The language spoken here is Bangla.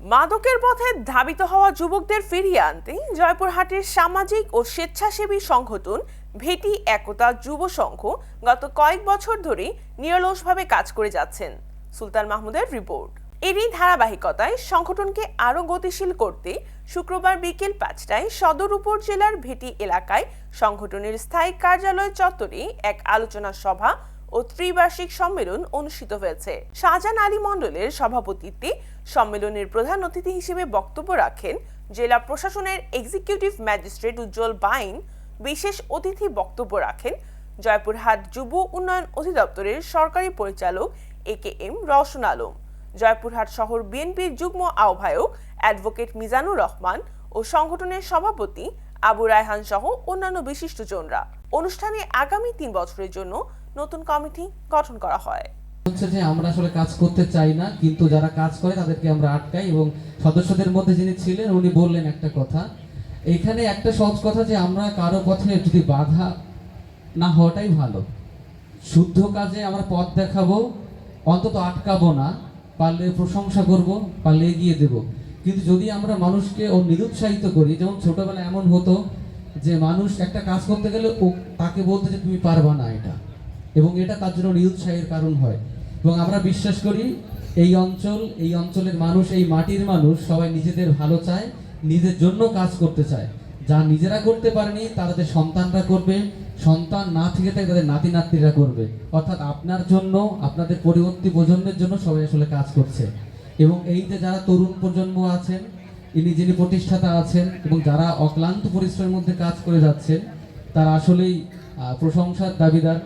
মাদকের পথে ধাবিত হওয়া যুবকদের ফিরিয়ে আনতে জয়পুরহাটের সামাজিক ও স্বেচ্ছাসেবী সংগঠন ভেটি একতা যুব সংঘ গত কয়েক বছর ধরে নিরলসভাবে কাজ করে যাচ্ছেন। সুলতান মাহমুদের রিপোর্ট। এরই ধারাবাহিকতায় সংগঠনকে আরও গতিশীল করতে শুক্রবার বিকেল পাঁচটায় সদর উপজেলার ভেটি এলাকায় সংগঠনের স্থায়ী কার্যালয় চত্বরে এক আলোচনা সভা ও ত্রিবার্ষিক সম্মেলন অনুষ্ঠিত হয়েছে। শাহজাহান আলী মণ্ডলের সভাপতিত্বে সম্মেলনের প্রধান অতিথি হিসেবে বক্তব্য রাখেন জেলা প্রশাসনের এক্সিকিউটিভ ম্যাজিস্ট্রেট উজ্জ্বল বাইন। বিশেষ অতিথি বক্তব্য রাখেন জয়পুরহাট যুব উন্নয়ন অধিদপ্তরের সরকারি পরিচালক A K M Rowshan Alam. Joypurhat শহর বিএনপির যুগ্ম আহ্বায়ক অ্যাডভোকেট মিজানুর রহমান ও সংগঠনের সভাপতি আবু রায়হান সহ অন্যান্য বিশিষ্টজনরা অনুষ্ঠানে আগামী তিন বছরের জন্য নতুন কমিটি গঠন করা হয়। হচ্ছে যে আমরা আসলে কাজ করতে চাই না, কিন্তু যারা কাজ করে তাদেরকে আমরা আটকাই এবং সদস্যদের মধ্যে যিনি ছিলেন উনি বললেন একটা কথা। এখানে একটা সহজ কথা যে আমরা কারও পথে যদি বাধা না হওয়াটাই ভালো। শুদ্ধ কাজে আমরা পথ দেখাবো, অন্তত আটকাবো না, পারলে প্রশংসা করব, পারলে এগিয়ে দেব। কিন্তু যদি আমরা মানুষকে ও নিরুৎসাহিত করি, যেমন ছোটবেলায় এমন হতো যে মানুষ একটা কাজ করতে গেলে ও তাকে বলতে যে তুমি পারবা না এটা। এবং এটা তার জন্য নিরুৎসাহের কারণ হয়। এবং আমরা বিশ্বাস করি, এই অঞ্চল, এই অঞ্চলের মানুষ, এই মাটির মানুষ সবাই নিজেদের ভালো চায়, নিজের জন্য কাজ করতে চায়। যা নিজেরা করতে পারেনি তাদের সন্তানরা করবে। সন্তান না থেকে থাকে, তাদের নাতি নাতনিরা করবে। অর্থাৎ আপনার জন্য, আপনাদের পরবর্তী প্রজন্মের জন্য সবাই আসলে কাজ করছে। এবং এই যে যারা তরুণ প্রজন্ম আছেন, ইনি যিনি প্রতিষ্ঠাতা আছেন, এবং যারা অক্লান্ত পরিশ্রমের মধ্যে কাজ করে যাচ্ছেন, তারা আসলেই প্রশংসার দাবিদার।